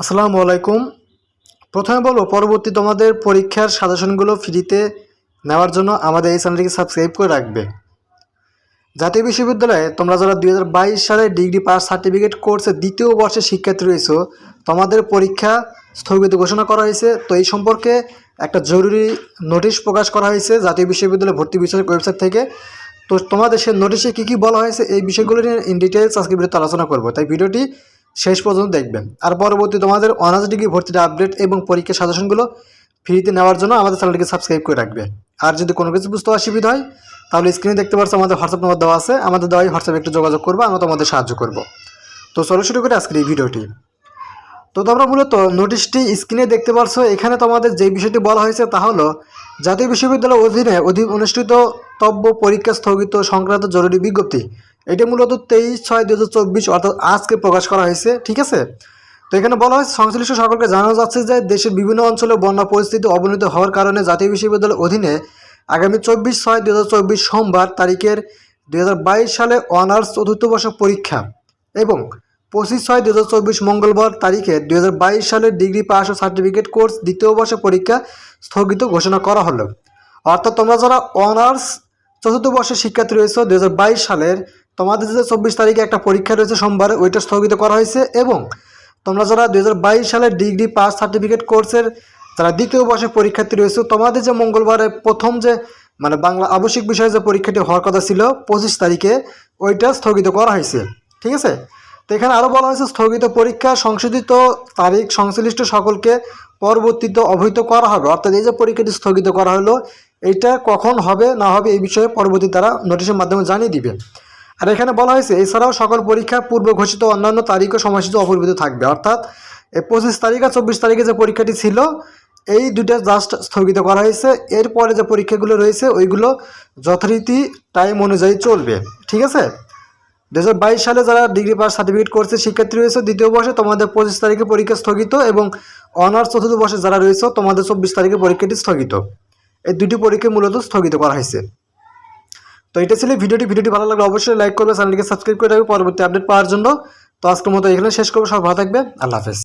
আসসালামু আলাইকুম। প্রথমে বলব, পরবর্তী তোমাদের পরীক্ষার সাজেশনগুলো ফ্রিতে নেওয়ার জন্য আমাদের এই চ্যানেলটিকে সাবস্ক্রাইব করে রাখবে। জাতীয় বিশ্ববিদ্যালয়ে তোমরা যারা দুই হাজার বাইশ সালে ডিগ্রি পাস সার্টিফিকেট কোর্সে দ্বিতীয় বর্ষের শিক্ষার্থী রয়েছো, তোমাদের পরীক্ষা স্থগিত ঘোষণা করা হয়েছে। তো এই সম্পর্কে একটা জরুরি নোটিশ প্রকাশ করা হয়েছে জাতীয় বিশ্ববিদ্যালয় ভর্তি বিষয়ক ওয়েবসাইট থেকে। তো তোমাদের সে নোটিশে কী কী বলা হয়েছে এই বিষয়গুলো নিয়ে ইন ডিটেলস আজকে ভিডিওতে আলোচনা করব। তাই ভিডিওটি শেষ পর্যন্ত দেখবেন। আর পরবর্তী তোমাদের অনার্স ডিগ্রি ভর্তির আপডেট এবং পরীক্ষার সাজেশনগুলো ফ্রিতে নেওয়ার জন্য আমাদের চ্যানেলটিকে সাবস্ক্রাইব করে রাখবে। আর যদি কোনো কিছু বুঝতে অসুবিধা হয়, তাহলে স্ক্রিনে দেখতে পাচ্ছ আমাদের হোয়াটসঅ্যাপ নম্বর দেওয়া আছে। আমাদের দেওয়াই হোয়াটসঅ্যাপে একটু যোগাযোগ করব, আমরা তোমাদের সাহায্য করব। তো চলো শুরু করে আজকের এই ভিডিওটি। তো তোমরা মূলত নোটিশটি স্ক্রিনে দেখতে পাচ্ছ এখানে তোমাদের যে বিষয়টি বলা হয়েছে তা হলো, জাতীয় বিশ্ববিদ্যালয়ের অধীনে অধীন অনুষ্ঠিত তব্য পরীক্ষা স্থগিত সংক্রান্ত জরুরি বিজ্ঞপ্তি এটি মূলত তেইশ ছয় দু অর্থাৎ আজকে প্রকাশ করা হয়েছে, ঠিক আছে? তো এখানে বলা হয় সংশ্লিষ্ট সকলকে জানানো যাচ্ছে যে দেশের বিভিন্ন অঞ্চলে বন্যা পরিস্থিতি অবনতি হওয়ার কারণে জাতীয় বিশ্ববিদ্যালয়ের অধীনে আগামী চব্বিশ ছয় দু সোমবার তারিখের দুই হাজার বাইশ সালে অনার্স চতুর্থ বর্ষ পরীক্ষা এবং পঁচিশ ছয় দু মঙ্গলবার তারিখে দুই সালের ডিগ্রি পাস ও সার্টিফিকেট কোর্স দ্বিতীয় বর্ষ পরীক্ষা স্থগিত ঘোষণা করা হলো। অর্থাৎ তোমরা যারা অনার্স চতুর্থ বর্ষের শিক্ষার্থী রয়েছে দু হাজার বাইশ সালের তোমাদের যে চব্বিশ তারিখে একটা পরীক্ষা রয়েছে সোমবার, ওইটা স্থগিত করা হয়েছে এবং তোমরা যারা দুই হাজার বাইশ সালের ডিগ্রি পাস সার্টিফিকেট কোর্সের যারা দ্বিতীয় বর্ষের পরীক্ষার্থী রয়েছে, তোমাদের যে মঙ্গলবারে প্রথম যে মানে বাংলা আবশ্যিক বিষয়ে যে পরীক্ষাটি হওয়ার কথা ছিল পঁচিশ তারিখে, ওইটা স্থগিত করা হয়েছে। ঠিক আছে? তো এখানে আরও বলা হয়েছে, স্থগিত পরীক্ষা সংশোধিত তারিখ সংশ্লিষ্ট সকলকে পরবর্তীতে অবহিত করা হবে। অর্থাৎ এই যে পরীক্ষাটি স্থগিত করা হলো এইটা কখন হবে, না হবে, এই বিষয়ে পরবর্তী তারা নোটিশের মাধ্যমে জানিয়ে দিবে। আর এখানে বলা হয়েছে, এছাড়াও সকল পরীক্ষা পূর্ব ঘোষিত অন্যান্য তারিখ ও সময়সূচি থাকবে। অর্থাৎ পঁচিশ তারিখ আর চব্বিশ তারিখে যে পরীক্ষাটি ছিল, এই দুটা জাস্ট স্থগিত করা হয়েছে। এরপরে যে পরীক্ষাগুলো রয়েছে, ওইগুলো যথারীতি টাইম অনুযায়ী চলবে। ঠিক আছে? দু হাজার বাইশ সালে যারা ডিগ্রি পাস সার্টিফিকেট করছে, শিক্ষার্থী রয়েছে দ্বিতীয় বর্ষে, তোমাদের পঁচিশ তারিখে পরীক্ষা স্থগিত এবং অনার্স চতুর্থ বর্ষে যারা রয়েছে, তোমাদের চব্বিশ তারিখে পরীক্ষাটি স্থগিত। এই দুটি পরীক্ষা মূলত স্থগিত করা হয়েছে। তো এটা ছিল ভিডিওটি। ভিডিওটি ভালো লাগলে অবশ্যই লাইক করবে, চ্যানেলটিকে সাবস্ক্রাইব করে রাখবে। পরবর্তী আপডেট পাওয়ার জন্য। তো আজকের মতো এখানে শেষ করব। সব ভালো থাকবে আল্লাহ হাফেজ।